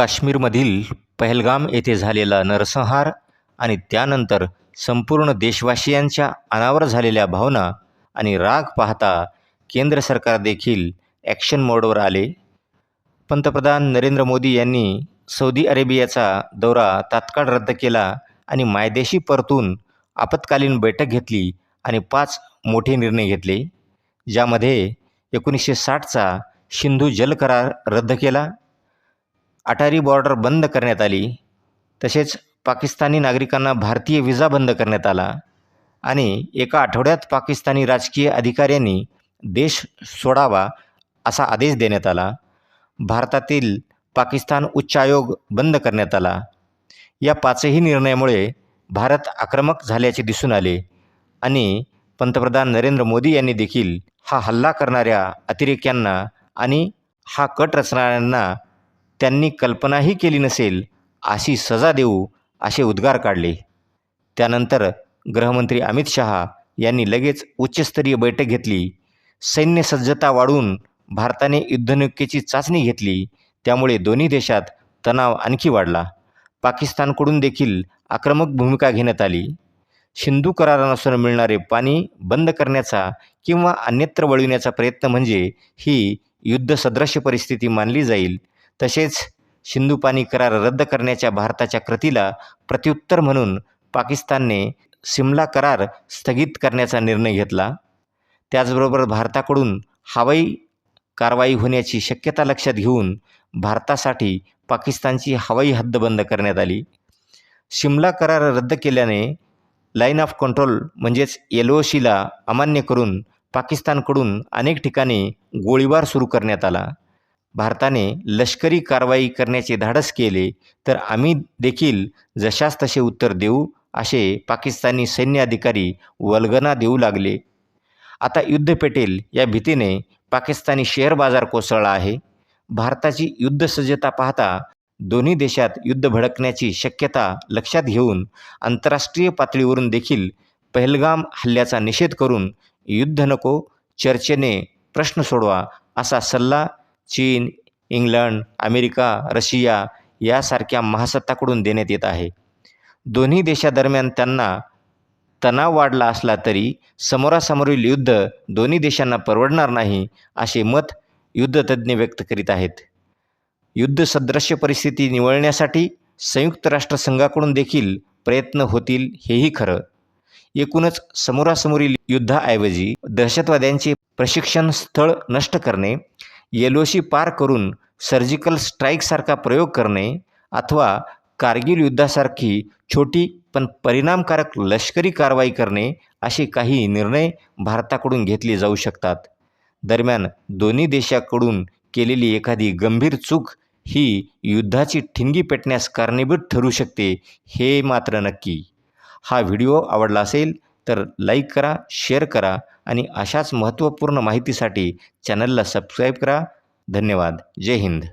काश्मीरमधील पहलगाम येथे झालेला नरसंहार आणि त्यानंतर संपूर्ण देशवासियांच्या अनावर झालेल्या भावना आणि राग पाहता केंद्र सरकार देखील ॲक्शन मोडवर आले. पंतप्रधान नरेंद्र मोदी यांनी सौदी अरेबियाचा दौरा तात्काळ रद्द केला आणि मायदेशी परतून आपत्कालीन बैठक घेतली आणि पाच मोठे निर्णय घेतले ज्यामध्ये एकोणीसशे साठचा सिंधू जल करार रद्द केला अटारी बॉर्डर बंद करण्यात आली. तसेच पाकिस्तानी नागरिकांना भारतीय विजा बंद करण्यात आला आणि एका आठवड्यात पाकिस्तानी राजकीय अधिकाऱ्यांनी देश सोडावा असा आदेश देण्यात आला. भारतातील पाकिस्तान उच्चायोग बंद करण्यात आला. या पाचही निर्णयामुळे भारत आक्रमक झाल्याचे दिसून आले आणि पंतप्रधान नरेंद्र मोदी यांनी देखील हा हल्ला करणाऱ्या अतिरेक्यांना आणि हा कट रचणाऱ्यांना त्यांनी कल्पनाही केली नसेल अशी सजा देऊ असे उद्गार काढले. त्यानंतर गृहमंत्री अमित शहा यांनी लगेच उच्चस्तरीय बैठक घेतली. सैन्य सज्जता वाढवून भारताने युद्धनौकेची चाचणी घेतली. त्यामुळे दोन्ही देशात तणाव आणखी वाढला. पाकिस्तानकडून देखील आक्रमक भूमिका घेण्यात आली. सिंधू करारानुसार मिळणारे पाणी बंद करण्याचा किंवा अन्यत्र वळविण्याचा प्रयत्न म्हणजे ही युद्धसदृश्य परिस्थिती मानली जाईल तसेच सिंधुपाणी करार रद्द करण्याच्या भारताच्या कृतीला प्रत्युत्तर म्हणून पाकिस्तानने सिमला करार स्थगित करण्याचा निर्णय घेतला. त्याचबरोबर भारताकडून हवाई कारवाई होण्याची शक्यता लक्षात घेऊन भारतासाठी पाकिस्तानची हवाई हद्द बंद करण्यात आली. शिमला करार रद्द केल्याने लाईन ऑफ कंट्रोल म्हणजेच एल ओ सीला अमान्य करून पाकिस्तानकडून अनेक ठिकाणी गोळीबार सुरू करण्यात आला. भारताने लष्करी कारवाई करण्याचे धाडस केले तर आम्ही देखील जशास तसे उत्तर देऊ असे पाकिस्तानी सैन्य अधिकारी वल्गना देऊ लागले. आता युद्ध पेटेल या भीतीने पाकिस्तानी शेअर बाजार कोसळला आहे. भारताची युद्धसज्जता पाहता दोन्ही देशात युद्ध भडकण्याची शक्यता लक्षात घेऊन आंतरराष्ट्रीय पातळीवरून देखील पहलगाम हल्ल्याचा निषेध करून युद्ध नको चर्चेने प्रश्न सोडवा असा सल्ला चीन इंग्लंड अमेरिका रशिया यासारख्या महासत्ताकडून देण्यात येत आहे. दोन्ही देशादरम्यान त्यांना तणाव वाढला असला तरी समोरासमोरील युद्ध दोन्ही देशांना परवडणार नाही असे मत युद्धतज्ज्ञ व्यक्त करीत आहेत. युद्धसदृश्य परिस्थिती निवळण्यासाठी संयुक्त राष्ट्रसंघाकडून देखील प्रयत्न होतील हेही खरं. एकूणच समोरासमोरील युद्धाऐवजी दहशतवाद्यांचे प्रशिक्षण स्थळ नष्ट करणे येलोशी पार करून सर्जिकल स्ट्राईकसारखा प्रयोग करणे अथवा कारगिल युद्धासारखी छोटी पण परिणामकारक लष्करी कारवाई करणे असे काही निर्णय भारताकडून घेतले जाऊ शकतात. दरम्यान दोन्ही देशाकडून केलेली एखादी गंभीर चूक ही युद्धाची ठिणगी पेटण्यास कारणीभूत ठरू शकते हे मात्र नक्की. हा व्हिडिओ आवडला असेल तर लाईक करा शेअर करा आणि अशाच महत्त्वपूर्ण माहितीसाठी चॅनलला सबस्क्राईब करा. धन्यवाद. जय हिंद.